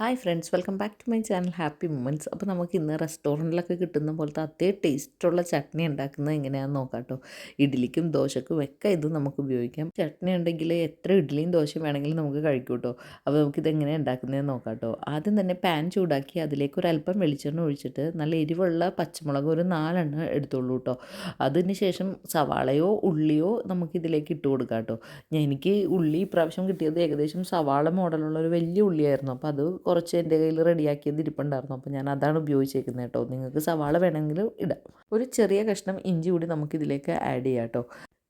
Hi friends welcome back to my channel happy moments അപ്പോൾ നമുക്ക് ഇന്ന് റെസ്റ്റോറന്റിലൊക്കെ കിട്ടുന്ന പോലത്തെ അതേ ടേസ്റ്റുള്ള ചട്നി ഉണ്ടാക്കുന്നത് എങ്ങനെയാണെന്ന് നോക്കാം കേട്ടോ ഇഡ്ഡലിക്കും ദോശക്കും ഒക്കെ ഇത് നമുക്ക് ഉപയോഗിക്കാം. ചട്നി ഉണ്ടെങ്കിൽ എത്ര ഇഡ്ഡലിയും ദോശയും വേണമെങ്കിലും നമുക്ക് കഴിക്കും കേട്ടോ അപ്പോൾ നമുക്കിത് എങ്ങനെയാണ് ഉണ്ടാക്കുന്നതെന്ന് നോക്കാം കേട്ടോ ആദ്യം തന്നെ പാൻ ചൂടാക്കി അതിലേക്ക് ഒരു അല്പം വെളിച്ചെണ്ണ ഒഴിച്ചിട്ട് നല്ല എരിവുള്ള പച്ചമുളക് ഒരു നാലെണ്ണം എടുത്തോളൂ കേട്ടോ അതിന് ശേഷം സവാളയോ ഉള്ളിയോ നമുക്കിതിലേക്ക് ഇട്ട് കൊടുക്കാം കേട്ടോ ഞാൻ എനിക്ക് ഉള്ളി ഇപ്രാവശ്യം കിട്ടിയത് ഏകദേശം സവാള മോഡലുള്ള ഒരു വലിയ ഉള്ളിയായിരുന്നു. അപ്പോൾ അത് കുറച്ച് എന്റെ കയ്യിൽ റെഡിയാക്കിയത് ഇരിപ്പുണ്ടായിരുന്നു. അപ്പോൾ ഞാൻ അതാണ് ഉപയോഗിച്ചേക്കുന്നത് കേട്ടോ. നിങ്ങൾക്ക് സവാള വേണമെങ്കിൽ ഇടാം. ഒരു ചെറിയ കഷ്ണം ഇഞ്ചി കൂടി നമുക്കിതിലേക്ക് ആഡ് ചെയ്യാം കേട്ടോ.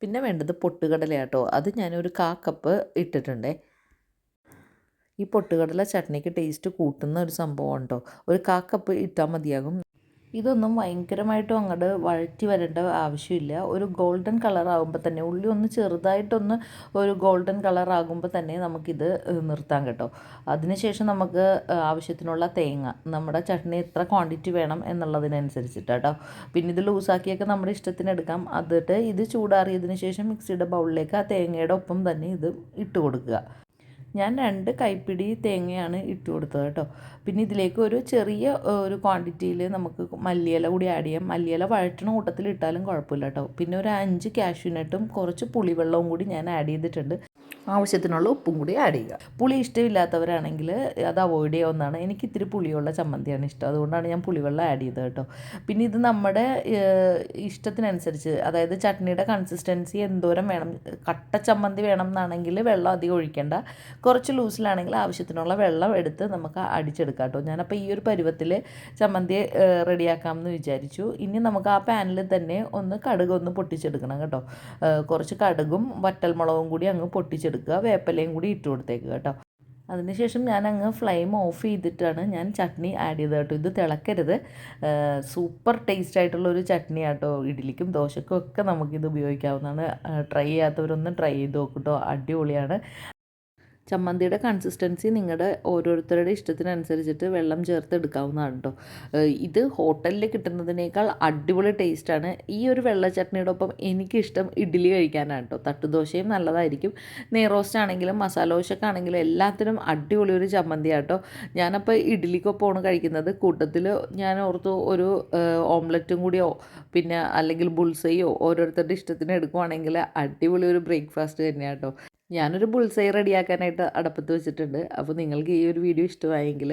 പിന്നെ വേണ്ടത് പൊട്ടുകടലയാട്ടോ അത് ഞാനൊരു കാ കപ്പ് ഇട്ടിട്ടുണ്ടേ. ഈ പൊട്ടുകടല ചട്നിക്ക് ടേസ്റ്റ് കൂട്ടുന്ന ഒരു സംഭവം ഉണ്ടോ ഒരു കാ കപ്പ് ഇട്ടാൽ മതിയാകും. ഇതൊന്നും ഭയങ്കരമായിട്ടും അങ്ങോട്ട് വഴറ്റി വരേണ്ട ആവശ്യമില്ല. ഒരു ഗോൾഡൻ കളർ ആകുമ്പോൾ തന്നെ ഉള്ളി ഒന്ന് ചെറുതായിട്ടൊന്ന് ഒരു ഗോൾഡൻ കളർ ആകുമ്പോൾ തന്നെ നമുക്കിത് നിർത്താം കേട്ടോ. അതിനുശേഷം നമുക്ക് ആവശ്യത്തിനുള്ള തേങ്ങ നമ്മുടെ ചട്നി എത്ര ക്വാണ്ടിറ്റി വേണം എന്നുള്ളതിനനുസരിച്ചിട്ട് കേട്ടോ പിന്നെ ഇത് ലൂസാക്കിയൊക്കെ നമ്മുടെ ഇഷ്ടത്തിന് എടുക്കാം. അതിട്ട് ഇത് ചൂടാറിയതിന് ശേഷം മിക്സിയുടെ ബൗളിലേക്ക് ആ തേങ്ങയുടെ ഒപ്പം തന്നെ ഇത് ഇട്ട് കൊടുക്കുക. ഞാൻ രണ്ട് കൈപ്പിടി തേങ്ങയാണ് ഇട്ട് കൊടുത്തത് കേട്ടോ. പിന്നെ ഇതിലേക്ക് ഒരു ചെറിയ ഒരു ക്വാണ്ടിറ്റിയിൽ നമുക്ക് മല്ലിയില കൂടി ആഡ് ചെയ്യാം. മല്ലിയില വഴറ്റണ കൂട്ടത്തിൽ ഇട്ടാലും കുഴപ്പമില്ല കേട്ടോ. പിന്നെ ഒരു അഞ്ച് കാഷ്യൂനട്ടും കുറച്ച് പുളിവെള്ളവും കൂടി ഞാൻ ആഡ് ചെയ്തിട്ടുണ്ട്. ആവശ്യത്തിനുള്ള ഉപ്പും കൂടി ആഡ് ചെയ്യുക. പുളി ഇഷ്ടമില്ലാത്തവരാണെങ്കിൽ അത് അവോയ്ഡ് ചെയ്യാവുന്നതാണ്. എനിക്ക് ഇത്തിരി പുളിയുള്ള ചമ്മന്തിയാണ് ഇഷ്ടം. അതുകൊണ്ടാണ് ഞാൻ പുളിവെള്ളം ആഡ് ചെയ്തത് കേട്ടോ. പിന്നെ ഇത് നമ്മുടെ ഇഷ്ടത്തിനനുസരിച്ച് അതായത് ചട്നിയുടെ കൺസിസ്റ്റൻസി എന്തോരം വേണം കട്ട ചമ്മന്തി വേണം എന്നാണെങ്കിൽ വെള്ളം അധികം ഒഴിക്കേണ്ട. കുറച്ച് ലൂസിലാണെങ്കിൽ ആവശ്യത്തിനുള്ള വെള്ളം എടുത്ത് നമുക്ക് അടിച്ചെടുക്കാം കേട്ടോ. ഞാനപ്പോൾ ഈ ഒരു പരുവത്തിൽ ചമ്മന്തി റെഡിയാക്കാം എന്ന് വിചാരിച്ചു. ഇനി നമുക്ക് ആ പാനിൽ തന്നെ ഒന്ന് കടുക് ഒന്ന് പൊട്ടിച്ചെടുക്കണം കേട്ടോ. കുറച്ച് കടുകും വറ്റൽമുളകും കൂടി അങ്ങ് പൊട്ടിച്ചെടുക്കും എടുക്കുക വേപ്പിലയും കൂടി ഇട്ട് കൊടുത്തേക്കുക കേട്ടോ. അതിനുശേഷം ഞാൻ അങ്ങ് ഫ്ലെയിം ഓഫ് ചെയ്തിട്ടാണ് ഞാൻ ചട്നി ആഡ് ചെയ്തത് കേട്ടോ. ഇത് തിളക്കരുത്. സൂപ്പർ ടേസ്റ്റ് ആയിട്ടുള്ള ഒരു ചട്നി ആട്ടോ. ഇഡ്ഡലിക്കും ദോശക്കും ഒക്കെ നമുക്കിത് ഉപയോഗിക്കാവുന്നതാണ്. ട്രൈ ചെയ്യാത്തവരൊന്ന് ട്രൈ ചെയ്ത് നോക്കട്ടോ അടിപൊളിയാണ്. ചമ്മന്തിയുടെ കൺസിസ്റ്റൻസി നിങ്ങളുടെ ഓരോരുത്തരുടെ ഇഷ്ടത്തിനനുസരിച്ചിട്ട് വെള്ളം ചേർത്ത് എടുക്കാവുന്നതാണ് കേട്ടോ ഇത് ഹോട്ടലിൽ കിട്ടുന്നതിനേക്കാൾ അടിപൊളി ടേസ്റ്റാണ്. ഈ ഒരു വെള്ള ചട്നിയുടെ ഒപ്പം എനിക്കിഷ്ടം ഇഡ്ഡലി കഴിക്കാനാണ് കേട്ടോ തട്ടുദോശയും നല്ലതായിരിക്കും. നെയ്റോസ്റ്റ് ആണെങ്കിലും മസാല ദോശക്കാണെങ്കിലും ആണെങ്കിലും എല്ലാത്തിനും അടിപൊളി ഒരു ചമ്മന്തിയാട്ടോ. ഞാനപ്പോൾ ഇഡ്ഡലിക്കൊപ്പമാണ് കഴിക്കുന്നത്. കൂട്ടത്തിൽ ഞാൻ ഓർത്തു ഒരു ഓംലറ്റും കൂടിയോ പിന്നെ അല്ലെങ്കിൽ ബുൾസയോ ഓരോരുത്തരുടെ ഇഷ്ടത്തിന് എടുക്കുവാണെങ്കിൽ അടിപൊളി ഒരു ബ്രേക്ക്ഫാസ്റ്റ് തന്നെയാണ് കേട്ടോ ഞാനൊരു ബുൾസൈ റെഡിയാക്കാനായിട്ട് അടപ്പത്ത് വെച്ചിട്ടുണ്ട്. അപ്പോൾ നിങ്ങൾക്ക് ഈ ഒരു വീഡിയോ ഇഷ്ടമായെങ്കിൽ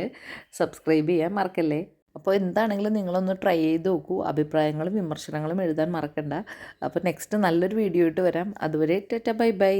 സബ്സ്ക്രൈബ് ചെയ്യാൻ മറക്കല്ലേ? അപ്പോൾ എന്താണെങ്കിലും നിങ്ങളൊന്ന് ട്രൈ ചെയ്ത് നോക്കൂ. അഭിപ്രായങ്ങളും വിമർശനങ്ങളും എഴുതാൻ മറക്കണ്ട. അപ്പോൾ നെക്സ്റ്റ് നല്ലൊരു വീഡിയോ ഇട്ട് വരാം. അതുവരെ ടെറ്റ ബൈ ബൈ